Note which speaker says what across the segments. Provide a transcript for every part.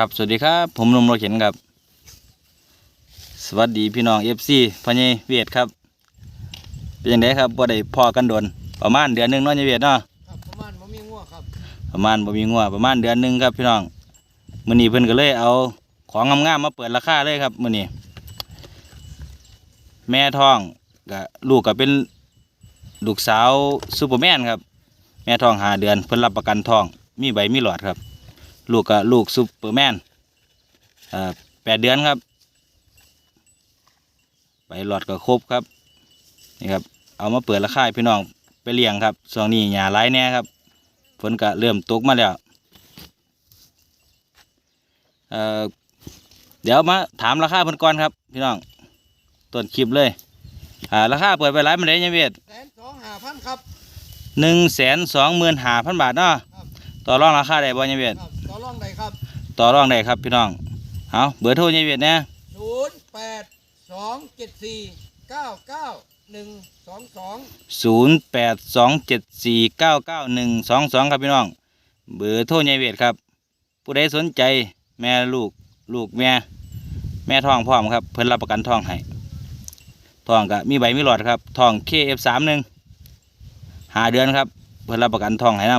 Speaker 1: ครับสวัสดีครับ ผมหนุ่มโรเข็นครับ สวัสดีพี่น้องเอฟซีพญเวียดครับ เป็นยังไงครับบ่ได้พอกันโดนประมาณเดือนหนึงเนาะยายเวียดเนาะ
Speaker 2: ครับประมาณบ่มีงัวครับ
Speaker 1: ประมาณบ่มีงัวประมาณเดือนหนึงครับพี่น้องมื้อนี้เพิ่นก็เลยเอาของงามๆมาเปิดราคาเลยครับมื้อนี้แม่ท้องก็ลูกก็เป็นลูกสาวซูเปอร์แมนครับ แม่ท้องหาเดือนเพิ่นรับประกันท้อง มีใบมีหลอดครับ ลูกก็ลูกซูเปอร์แมนเอ่อแปดเดือนครับใบหลอดก็ครบครับนี่ครับเอามาเปิดราคาให้พี่น้องไปเลี้ยงครับช่วงนี้หญ้าหลายแน่ครับฝนก็เริ่มตกมาแล้วเอ่อเดี๋ยวมาถามราคาเพิ่นก่อนครับ พี่น้องต้นคลิปเลยอ่าราคาเปิดไปหลายมันได้ยังเวท
Speaker 2: แสนสองห้าพันครับ
Speaker 1: หนึ่งแสนสองหมื่นห้าพันบาทเนาะ
Speaker 2: ครับ
Speaker 1: ต่อรองราคาได้บ่ยังเวท
Speaker 2: ค รับต่อรองได้ครับ
Speaker 1: ต่อรองได้ครับพี่น้องเอาเบอร์โทรยังเวทเนี่ย
Speaker 2: ศูนย์แปดสองเจ็ดสี่เก้าเก้าหนึ่งสองสอง
Speaker 1: ศูนย์แปดสองเจ็ดสี่เก้าเก้าหนึ่งสองสองครับพี่น้อง เบอร์โทรยังเวทครับ ผู้ใดสนใจแม่ลูกลูกแม่แม่ท้องพร้อมครับ เพิ่นรับประกันท้องให้ท้องก็มีใบมีหลอดครับท้อง KF31 หาเดือนครับ เพิ่นรับประกันท้องให้นํ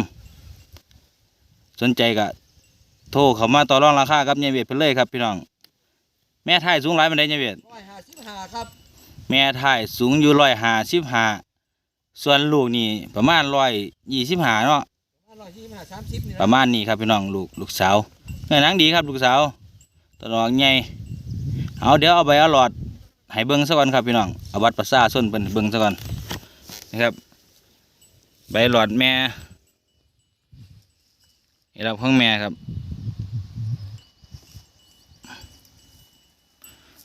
Speaker 1: สนใจก็ โทรเข้ามาต่อรองราคากับยายเวียดเพิ่นเลยครับพี่น้อง แม่ท้ายสูงหลายปานใดยายเวียด
Speaker 2: ร้อยห้าสิบห้าครับ
Speaker 1: แม่ท้ายสูงอยู่ร้อยห้าสิบห้าส่วนลูกนี่ประมาณร้อยยี่สิบห้าเนาะ
Speaker 2: ร้อยยี่สิบห้าสามสิบนี่
Speaker 1: ประ
Speaker 2: นะ
Speaker 1: มาณนี้ครับพี่น้องลูกลูกสาวเนื้อหนังดีครับลูกสาวตลอดใหญ่เอาเดี๋ยวเอาใบเอาหลอดให้เบิ้งซะก่อนครับพี่น้องเอาบัตรประชาชนเป็นเบิ้งซะก่อนนะครับ ใบหลอดแม่นี่ครับของแม่ครับ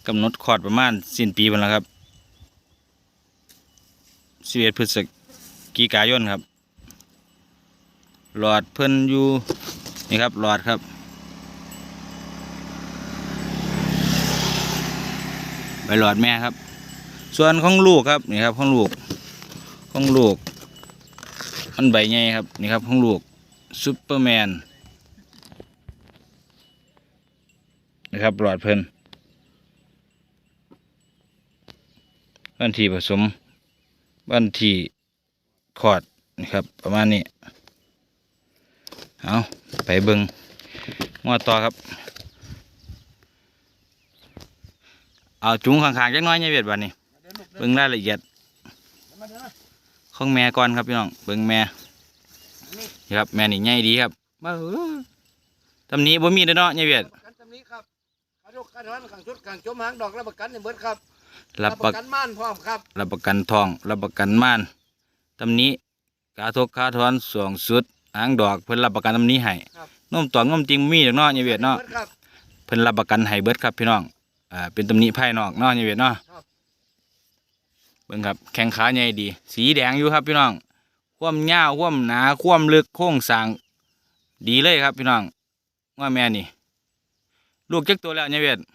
Speaker 1: กำหนดคลอดประมาณสิ้นปีวันแล้วครับ11พฤศจิกายนครับ หลอดเพิ่นอยู่นี่ครับหลอดครับ ใบหลอดแม่ครับ ส่วนของลูกครับนี่ครับของลูกของลูกมันใบใหญ่ครับนี่ครับของลูกซูเปอร์แมนนะครับหลอดเพิ่น วันที่ผสม วันที่คอดนะครับประมาณนี้เอาไปเบิงงวดต่อครับ เอาจุงข้างๆจักน้อยเนี่ยเวียดบัดนี้
Speaker 2: เบิน
Speaker 1: งรายละเอียด
Speaker 2: มาเดินมา
Speaker 1: ของแม่ก่อนครับพี่น้องเบิงแม่
Speaker 2: นี่
Speaker 1: ครับแม่นี่ใหญ่ดีครับบ้าเออตำนี้บ่มีเด้อเนาะเนี่ยเวียด
Speaker 2: กันตำนี้ครับขาดกขาดอนขังชุดขังจมหางดอกรับประกันในเบิดครับ
Speaker 1: รับประ
Speaker 2: กันม่านพร้อมครับ
Speaker 1: รับประกันทอง รับประกันม่านตำหนี้กาทกคาทอนสวงสุดหางดอกเพิ่นรับประกันตำหนี้ให้
Speaker 2: ครับ
Speaker 1: นมตองนมจริงบ่มีเด้อเนาะเนี่ยเวียดเนาะ
Speaker 2: บิครับ
Speaker 1: เพิ่นรับประกันให้เบิดครับพี่น้องอ่าเป็นตำหนิภายนอกเนาะนี่เวียดเนาะ
Speaker 2: ครับ
Speaker 1: เบิ่งครับแข้งขาใหญ่ดี สีแดงอยู่ครับพี่น้องความยาวความหนาความลึกโค้งสร้างดีเลยครับพี่น้องว่าแม่นี่ ลูกจักตัวแล้วเนี่ยเวียด
Speaker 2: ลูก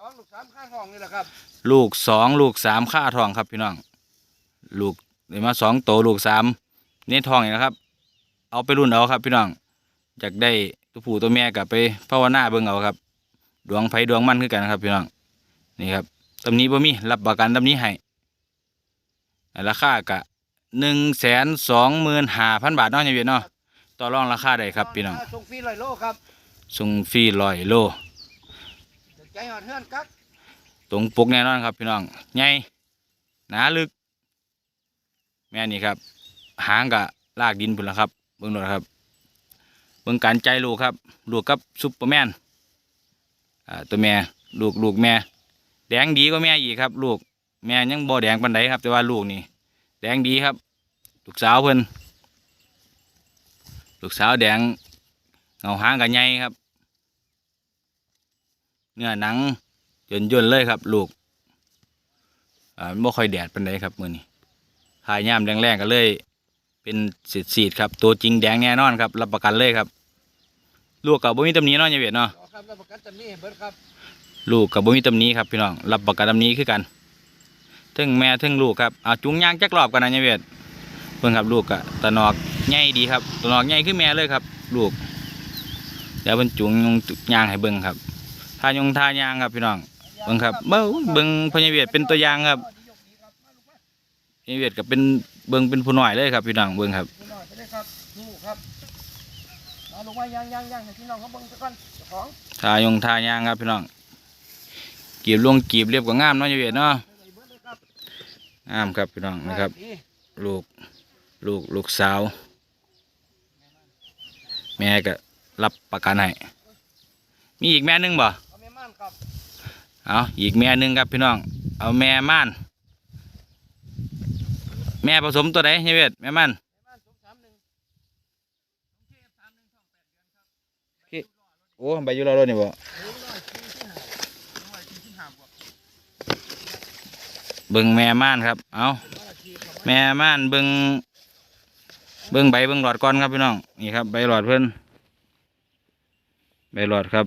Speaker 2: สองลูกสามข้างห้องนี่แหละครับ
Speaker 1: ลูกสองลูกสามค่าทองครับพี่น้อง ลูกได้มาสองโตวลูกสามเน้นทองอีกนะครับ เอาไปรุ่นเอาครับ พี่น้องอยากได้ตัวผู้ตัวแม่กับไปภาวนาเบิ่งเอาครับ ดวงไผดวงมันคือกันครับพี่น้องนี่ครับตำนี้บ่มีรับประกันตำนี้ให้ราคากะหนึ่งแสนสองหมื่นห้าพันบาทเนาะเนี่ยเวียดเนาะต่อรองราคาได้ครับพี่น้อง
Speaker 2: ส่งฟรีร้อยโลครับ
Speaker 1: ส่งฟรีร้อยโล
Speaker 2: ใจหอดเฮือนกัก
Speaker 1: ตรงปกแน่นอนครับพี่น้องใหญ่หนาลึก แม่นี่ครับ หางกะลากดินพุ่นละครับ เบิ่งดูนครับ เบิ่งการใจลูกครับ ลูกกับซุปเปอร์แมนอ่าตัวแม่ลูกลูกแม่ แดงดีกว่าแม่อีกครับ ลูกแม่ยังบ่แดงปานใดครับ แต่ว่าลูกนี่แดงดีครับ ลูกสาวเพิ่นลูกสาวแดงเงาหางกะใหญ่ครับ เนื้อหนังย่นย่นๆเลยครับลูกอ่ามันบ่ค่อยแดดปานใดครับมื้อนี้ทายย่ามแดงๆก็เลย เป็นสีดสีดๆครับ ตัวจริงแดงแน่นอนครับรับประกันเลยครับ ลูกกับบ่มีตำหนิเนาะยายเวียดเนาะ
Speaker 2: รอครับรับประกันตำนี้ให้เบิดครับ
Speaker 1: ลูกกับบ่มีตำหนิครับพี่น้องรับประกันตำหนิคือกันทั้งแม่ทั้งลูกครับเอาจุงยางจักรอบกันนะยายเวียดเบิ่งครับลูกกะตะนอกใหญ่ดีครับตะนอกใหญ่คือแม่เลยครับ ลูกเดี๋ยวเพิ่นจุงยงยางให้เบิ่งครับ ทายงทายางครับพี่น้องเบิ่งครับเบิ่งเบิ่งพญาเวียดเป็นตัวอย่างครับพญาเวียดก็เป็นเบิ่งเป็นผู้น้อยเลยครับพี่น้องเบิ่งครับ
Speaker 2: พี่น้องไปเลยครับดูครับมาลงมายังยังยังให้พี่น้องเขาเบิ่งซะก่อนเจ้าของ
Speaker 1: ทายงทายางครับพี่น้องกีบลงกีบเรียบก็งามเนาะพญาเวียดเนาะ
Speaker 2: เบิ่งเบิ่งเลยครับ
Speaker 1: งามครับพี่น้องนะครับ
Speaker 2: ดี
Speaker 1: ลูกลูกลูกสาว แม่ก็รับประกันให้มีอีกแม่หนึงบ่
Speaker 2: เอาแม่ม่านครับ
Speaker 1: เอาอีกแม่หนึงครับพี่น้อง เอาแม่ม่าน แม่ผสมตัวไหนเฮียเวทแม่ม่าน
Speaker 2: แม่ม่านสองสามหนึ่ง
Speaker 1: โอ้ใบยูโรโรนี่บ่
Speaker 2: ร้อยสี่สิบห้าร้อยสี่สิบห้าบวก
Speaker 1: เบิ่งแม่ม่านครับ เอา
Speaker 2: ร้อยสี่ครับ
Speaker 1: แม่ม่านเบิ่งเบิ่งใบเบิ่งหลอดก่อนครับพี่น้อง นี่ครับใบหลอดเพิ่นใบหลอดครับ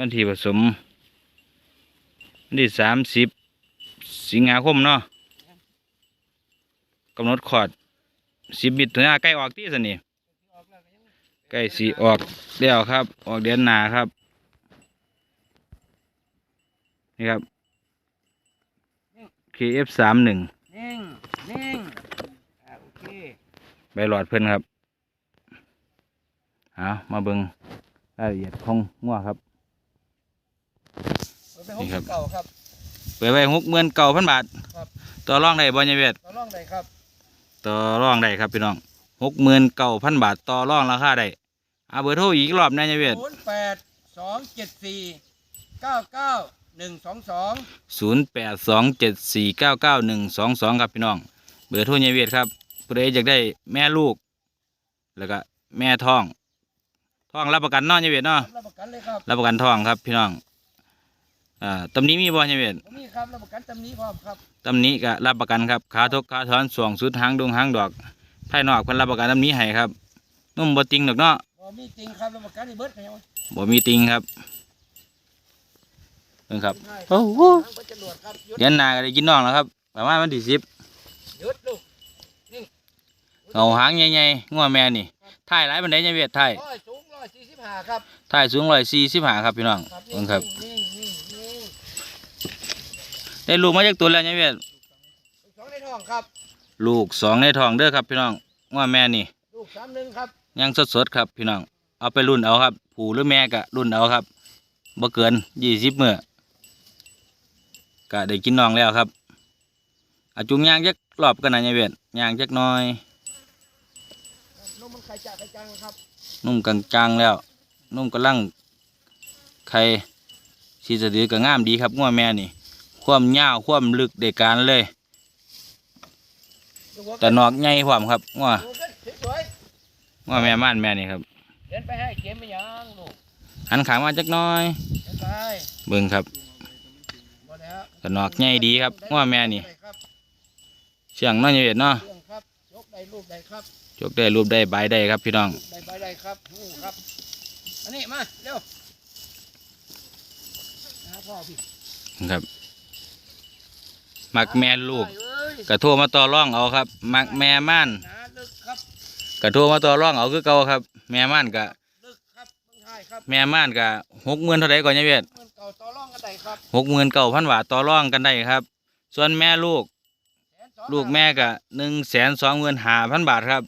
Speaker 1: วันที่ผสมวันที่สามสิบสิงหาคมเนาะกำหนดขอดสิบมิถุนาใกล้ออกที่สนี่
Speaker 2: ออกแล้วก็ยัง
Speaker 1: ใกล้สีออกแล้วครับ ออกเดือนหนาครับ นี่ครับ KF สามหนึ่ง
Speaker 2: นิ่งนิ่งอ่าโอเค
Speaker 1: ใบหลอดเพิ่นครับเอามาเบิงรายละเอียดของงัวครับ
Speaker 2: เอาไปหก
Speaker 1: นี่ครั
Speaker 2: สิ
Speaker 1: บ
Speaker 2: บเก้าครับ
Speaker 1: เปิดไว้หกหมื่นเก้าพันบาท
Speaker 2: ครับ
Speaker 1: ต่อรองได้บ่ยายเวท
Speaker 2: ต่อรองได้ครับ
Speaker 1: ต่อรองได้ครับพี่น้องหกหมื่นเก้าพันบาทต่อรองราคาได้เอาเบอร์โทรอีกรอบนะยายเวท
Speaker 2: ศูนย์แปดสองเจ็ดสี่เก้าเก้าหนึ่งสองสอง
Speaker 1: ศูนย์แปดสองเจ็ดสี่เก้าเก้าหนึ่งสองสองครับพี่น้อง เบอร์โทรยายเวทครับผู้ใดอยากได้แม่ลูก แล้วก็แม่ท้องท้องรับประกันเนาะยายเวทเนาะ
Speaker 2: รับประกันเลยครับ
Speaker 1: รับประกันท้องครับพี่น้อง อ่าตำหนี้มีบ่ยายเวท
Speaker 2: ผมมีครับรับประกันตำหนี้พร้อมครับ
Speaker 1: ตำหนี้ก็รับประกันครับขาทกขาถอนสวงสุดหางดงหางดอกภายนอกเพิ่นรับประกันตำหนี้ให้ครับนุ่มบ่ติงดอกเนาะ
Speaker 2: พอมีจริงครับรับประกันในเบิร์ดกันยังไง
Speaker 1: บ่มีติงครับเพิ่นครับ
Speaker 2: ใช่
Speaker 1: โอ้โห
Speaker 2: ทางประจรวดครับหยุด
Speaker 1: เดือนหน้าก็ได้กินน้องแล้วครับประมาณวันที่สิบ
Speaker 2: หยุดลูก
Speaker 1: เอาหางใหญ่ๆงัวแม่นี่ถ่ายหลายปานใดยายเวทถ่าย
Speaker 2: ร้อยสูงร้อยสี่สิบห้าครับ
Speaker 1: ถ่ายสูง145ครับพี่น้อง
Speaker 2: ครับ
Speaker 1: เพิ่นครับ
Speaker 2: นี่นี่นี่
Speaker 1: ได้ลูกมาจากตัวแล้วยายเวท
Speaker 2: สองในท้องครับ
Speaker 1: ลูกสองในท้องเด้อครับ พี่น้องงัวแม่นี่
Speaker 2: ลูกสามหนึ่งครับ
Speaker 1: ยังสดๆครับ พี่น้อง เอาไปรุ่นเอาครับ ผู้หรือแม่ก็รุ่นเอาครับบ่เกิน20มื้อก็ได้กินน้องแล้วครับอาจุงย่างจักรอบกันนะยายเวทย่างจักหน้อย
Speaker 2: นมมันไข่จ่าไข่จังครับ
Speaker 1: นุ่มกลางๆแล้ว นุ่มกำลังไข่สีสะดือก็งามดีครับงัวแม่นี่ ความยาวความลึกได้การเลย
Speaker 2: ดูหัว
Speaker 1: แต่นอกใหญ่พร้อมครับงัว
Speaker 2: ดูกันสวย
Speaker 1: งัวแม่ม่านแม่นี่ครับ
Speaker 2: ๆเดินไปให้เข็มไม่ยังลูก
Speaker 1: หันขางมาจักหน้อย
Speaker 2: เดินไป
Speaker 1: เบิ่งครับ
Speaker 2: หมดแล้ว
Speaker 1: แต่นอกใหญ่ดีครับงัวแม่นี่
Speaker 2: ได้ครับ
Speaker 1: เชียงเน้อยเวทเนาะ
Speaker 2: เครื่องครับยกได้รูปได้ครับ
Speaker 1: ยกได้รูปได้ใบได้ครับพี่น้อง
Speaker 2: ได้ใบได้ครับหูครับอันนี้มาเร็วหาพ่อพี่
Speaker 1: ครับ มักแม่ลูก
Speaker 2: ไปเอ้ย
Speaker 1: กระโทรมาต่อร่องเอาครับ มักแม่ม่าน
Speaker 2: หนาลึกครับ
Speaker 1: กระโทรมาต่อร่องเอาคือเก่าครับ แม่ม่านกะ
Speaker 2: ลึกครับเมืองไทยครับ
Speaker 1: แม่ม่านกะหกหมื่นเท่าไรก่อนยายเวท
Speaker 2: เงินเก่าต่อรองกันได้ครับ
Speaker 1: หกหมื่นเก้าพันบาทต่อร่องกันได้ครับ ส่วนแม่ลูก
Speaker 2: แสนสอง
Speaker 1: ลูกแม่กะหนึ่งแสนสองหมื่นห้าพันบาทครับ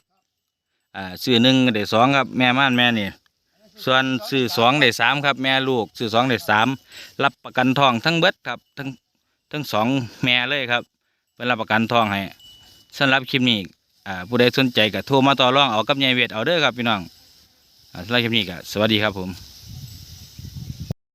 Speaker 1: อ่าซื้อหนึ่งได้สองครับ แม่ม่านแม่นี่ส่วนซื้อสองได้สามครับ แม่ลูกซื้อสองได้สามรับประกันทองทั้งเบิดครับทั้ง ทั้งสองแม่เลยครับเป็นรับประกันทองให้สำหรับคลิปนี้ผู้ใดสนใจก็โทรมาต่อรองเอากับยายเวทเอาเด้อครับพี่น้องสำหรับคลิปนี้ก็สวัสดีครับผม